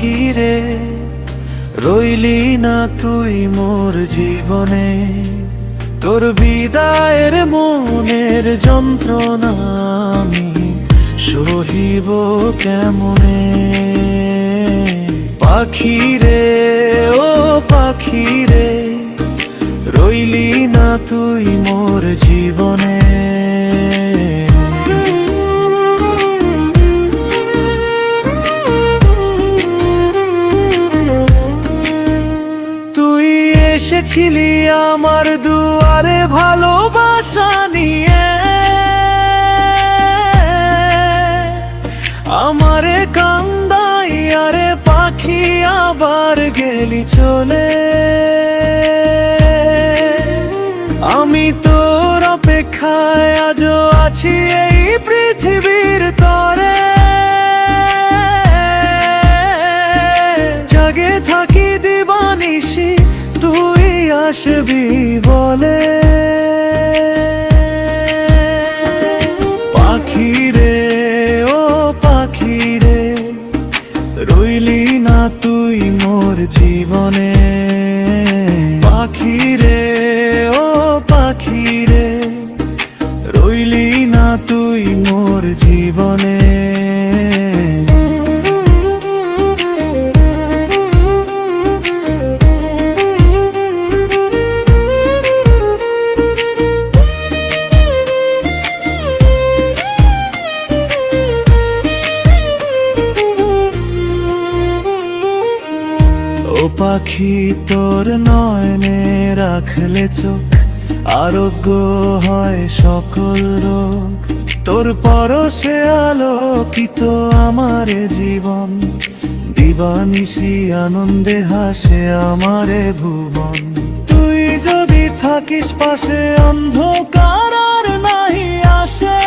ঘিরে রইলি না তুই মোর জীবনে। তোর বিদায়ের মনের যন্ত্রণা আমি সহিব কেমনে? পাখিরে, ও পাখিরে, রইলি না তুই মোর জীবনে। এসেছিলি আমার দুয়ারে ভালোবাসা নিয়ে। আমারে কান্দাই আরে পাখি আবার গেলি চলে। আমি তোর অপেক্ষায় আজও আছি আসবি বলে। পাখি তোর নয়নে রাখলে চোখ, আরোগ্য হয় সকল রোগ। তোর পরশে আলোকিত আমার জীবন, দিবানিশি আনন্দে হাসে আমারে ভুবন। তুই যদি থাকিস পাশে, অন্ধকার আর নাহি আসে।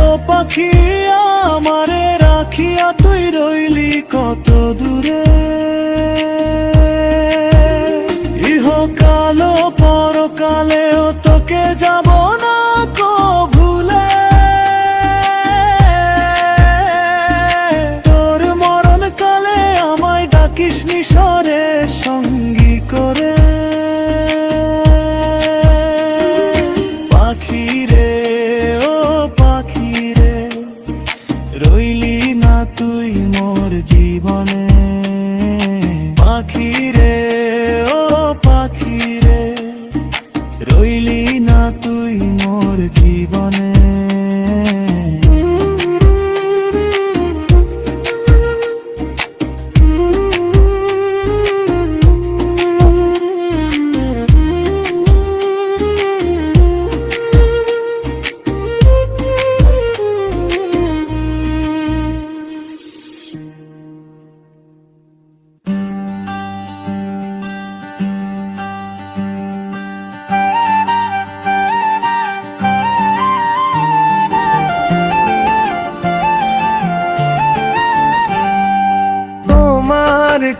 ও পাখি আমারে রাখিয়া তুই রইলি কত দূরে?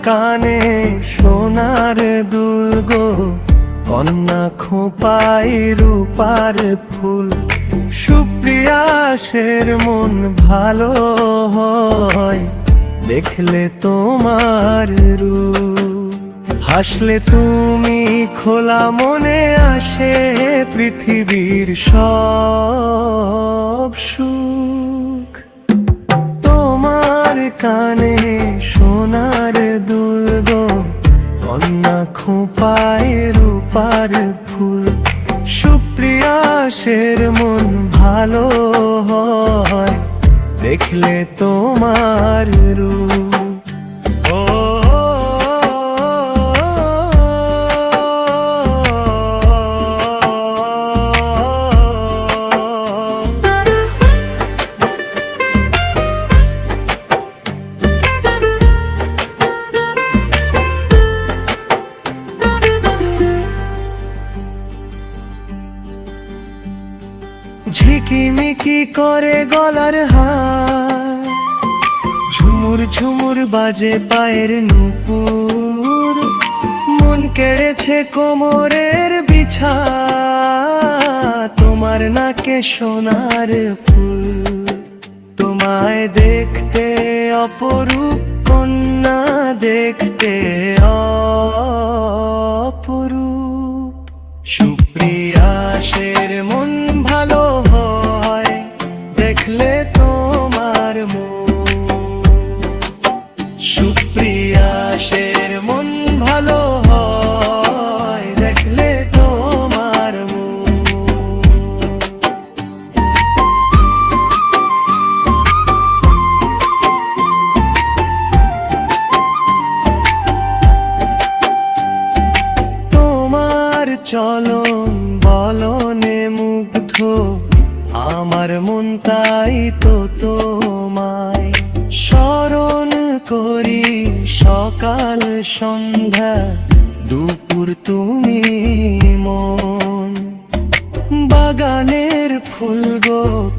কানে সোনার দুর্গ কন্যা খোপাই রূপার ফুল। সুপ্রিয়াসের মন ভালো হয়, দেখলে তোমার রূপ। হাসলে তুমি খোলা মনে আসে পৃথিবীর সব সুখ। তোমার কানে সোনার কন্যা খোপায় রূপার ফুল সুপ্রিয়াসের মন ভালো হয় দেখলে তোমার রূপ। করে গলার হার। ঝুমুর ঝুমুর বাজে পায়ের নুপুর। মন কেড়েছে কোমরের বিছা। তোমার নাকে সোনার ফুল। তোমায় দেখতে অপরূপ, কন্যা দেখতে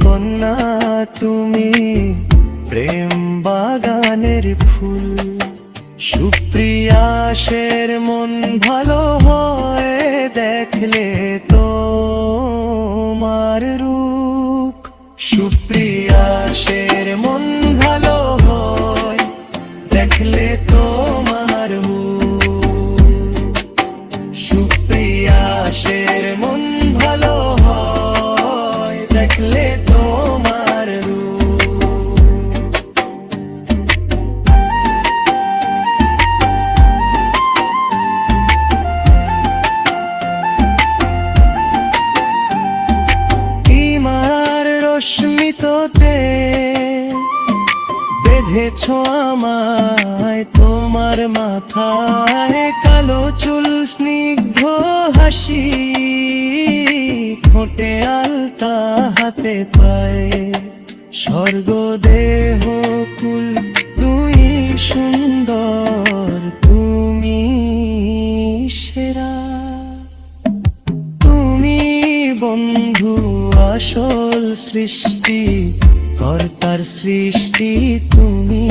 কন্যা, তুমি প্রেম বাগানের ফুল। সুপ্রিয়াসের মন ভালো হয়, দেখলে তোমার রূপ। সুপ্রিয়াসের মন ভালো হয়, দেখলে দিয়েছ আমায়, তোমার মাথায় কালো চুল, স্নিগ্ধ হাসি, ঠোঁটে আলতা হাতে পায়। স্বর্গ দেহ কুল তুই সুন্দর, তুমি সেরা। তুমি বন্ধু, আসল সৃষ্টি কর্তার সৃষ্টি তুমি।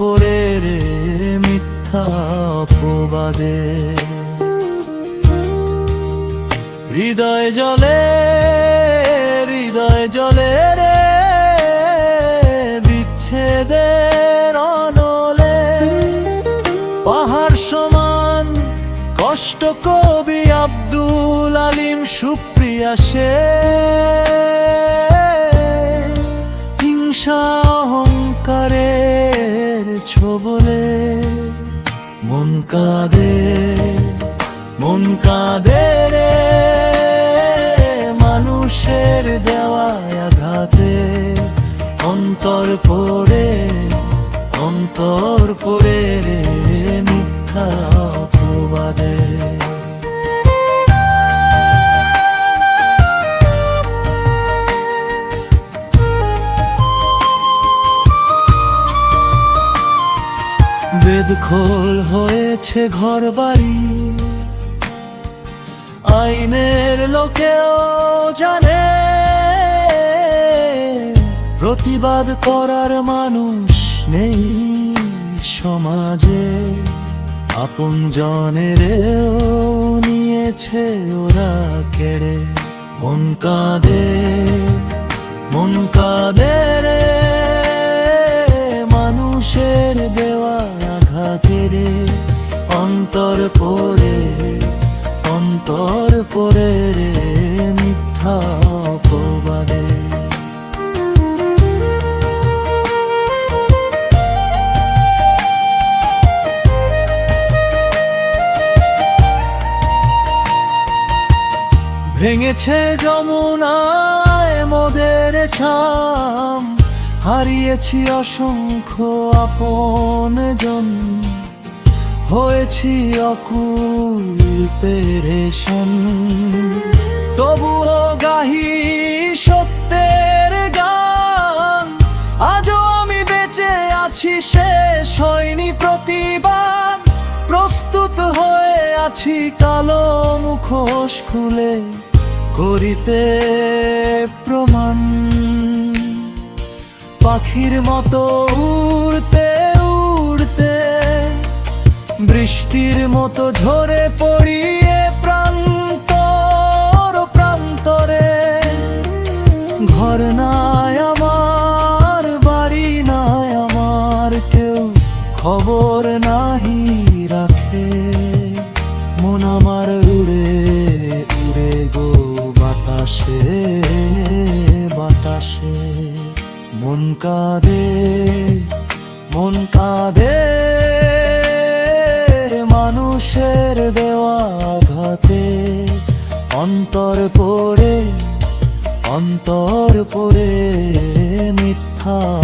অন্তর পড়ে রে মিথ্যা প্রবাদে হৃদয় জলে হৃদয় জলে রে বিচ্ছেদের অনলে। পাহাড় সমান, কষ্ট কবি আব্দুল আলিম সুপ্রিয়া সে ছোবলে মন কাঁদে মন কাঁদে রে। মানুষের দেওয়া আঘাতে অন্তর পড়ে বেদখোল হয়েছে ঘর বাড়ি আইনের লোকেও জানে, প্রতিবাদ করার মানুষ নেই সমাজে। আপন জনেরেও নিয়েছে ওরা কেড়ে। মন কাঁদে মন কাঁদে রে। হারিয়েছি অসংখ্য আপন জন হয়েছি অকুল পেরেশন। তবুও গাহি সত্যের গান। আজও আমি বেঁচে আছি, শেষ হয়নি প্রতিবাদ। প্রস্তুত হয়ে আছি, কালো মুখোশ খুলে। করিতে প্রমাণ পাখির মতো উড়তে উড়তে বৃষ্টির মতো ঝরে পড়িয়ে অন্তর পড়ে অন্তর পড়ে মিথ্যা।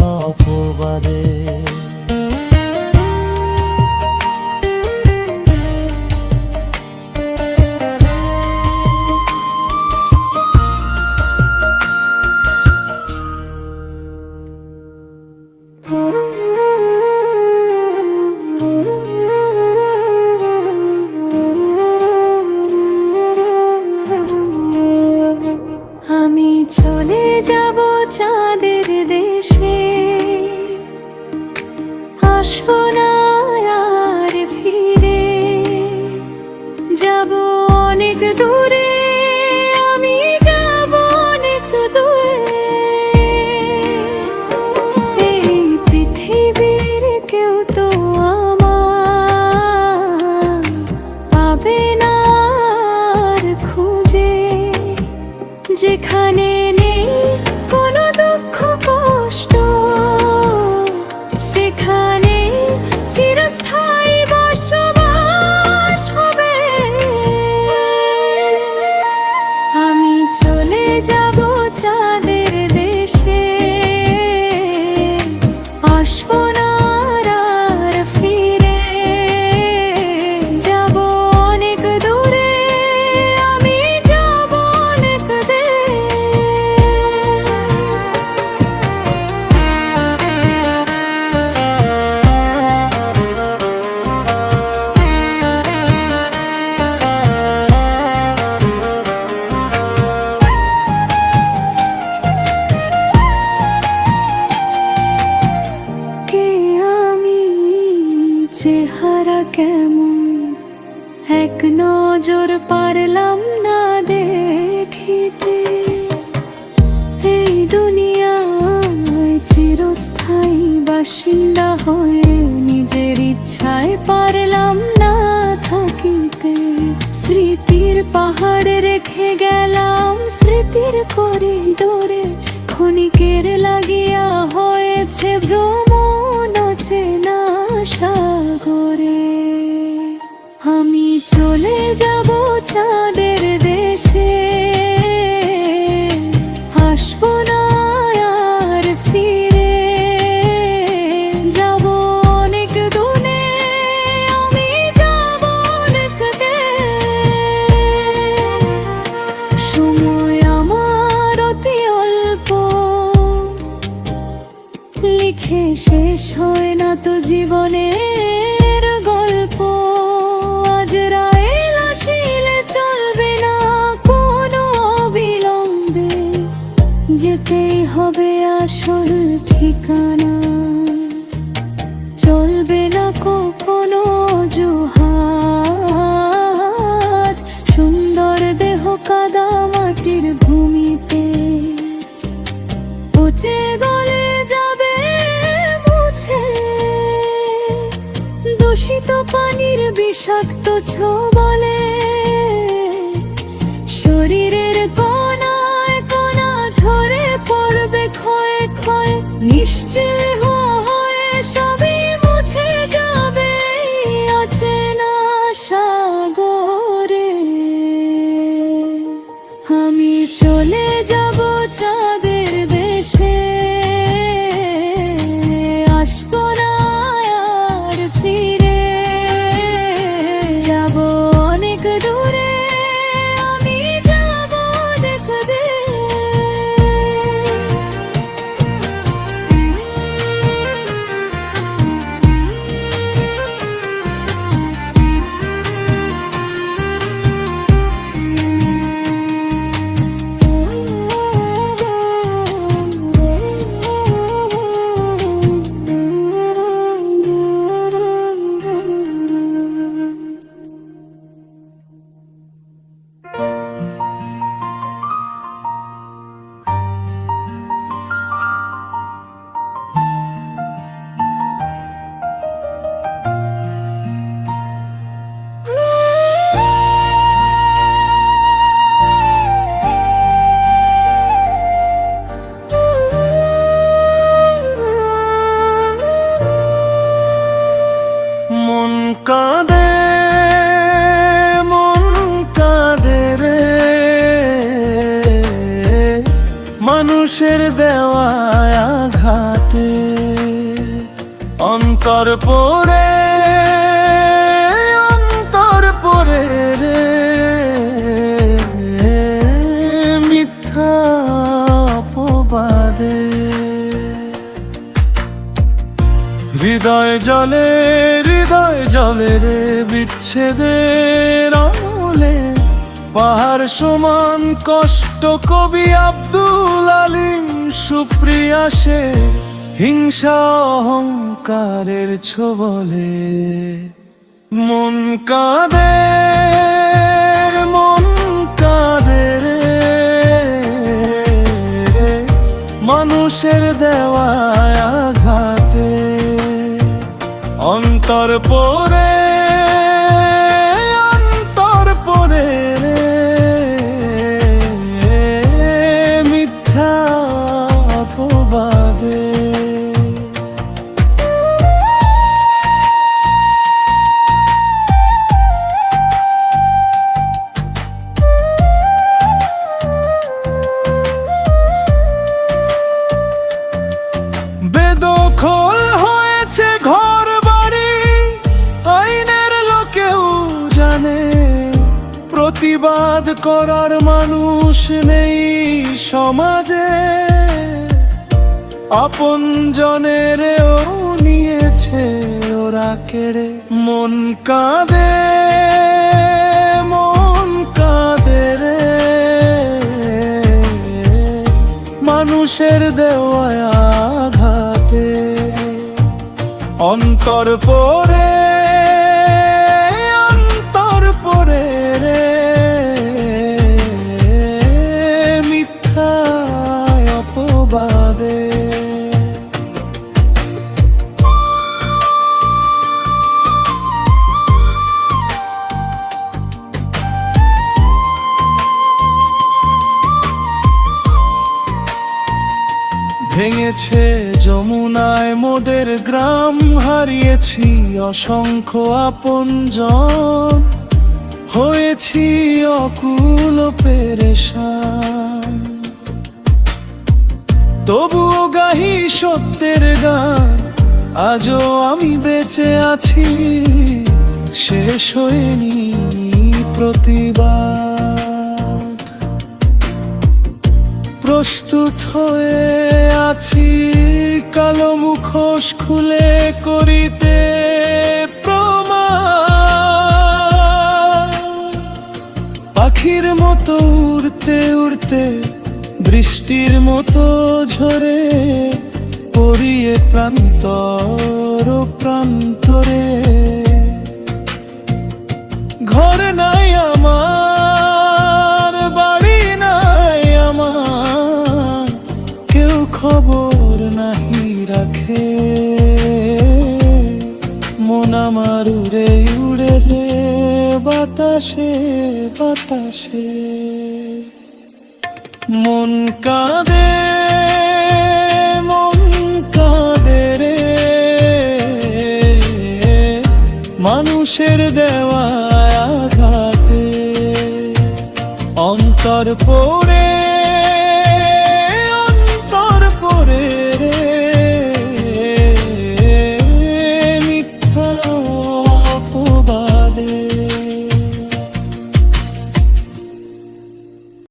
ഞാനേ কেমন? এক নজর পারলাম না দেখিতে। এই দুনিয়ায় চিরস্থায়ী বাসিন্দা হয়ে নিজের ইচ্ছায় পারলাম না থাকিতে। স্মৃতির পাহাড়ে রেখে গেলাম, স্মৃতির করিডোরে ক্ষণিকের লাগিয়া হয়েছে ভ্রমণ। চলে যাব চাঁদের দেশে। আসব না আর ফিরে। যাব অনেক দূরে, আমি যাব অনেক সময় আমার অতি অল্প। লিখে শেষ হয় না তো জীবনের আসল ঠিকানা। চলবে না কোনো জুহাত সুন্দর দেহ কাদা মাটির ভূমিতে। পচে গলে যাবে মুছে। দূষিত পানির বিষাক্ত ছোবলে মুছে যাবে সাগরে। আমি চলে যাব চাঁদের পাহাড় সমান কষ্ট কবি আব্দুল আলিম, সুপ্রিয়া সে হিংসা অহংকারের ছোবলে। মন কাঁদে মন কাঁদে মানুষের দেওয়া প্রতিবাদ করার মানুষ নেই সমাজে। আপন জনেরেও নিয়েছে ওরা কেড়ে। মন কাঁদে মন কাঁদে রে। মানুষের দেওয়া আঘাতে। অন্তর পরে ভেঙেছে যমুনায় মোদের গ্রাম, হারিয়েছি অসংখ্য আপন আপনজন। হয়েছি অকুল পেরেশান। তবুও গাহি সত্যের গান, আজও আমি বেঁচে আছি। শেষ হয়নি প্রতিবাদ প্রস্তুত হয়ে আছি, কালো মুখোশ খুলে করিতে পাখির মতো উড়তে উড়তে, বৃষ্টির মতো ঝরে, পড়িয়ে প্রান্তর প্রান্তরে। কাঁদে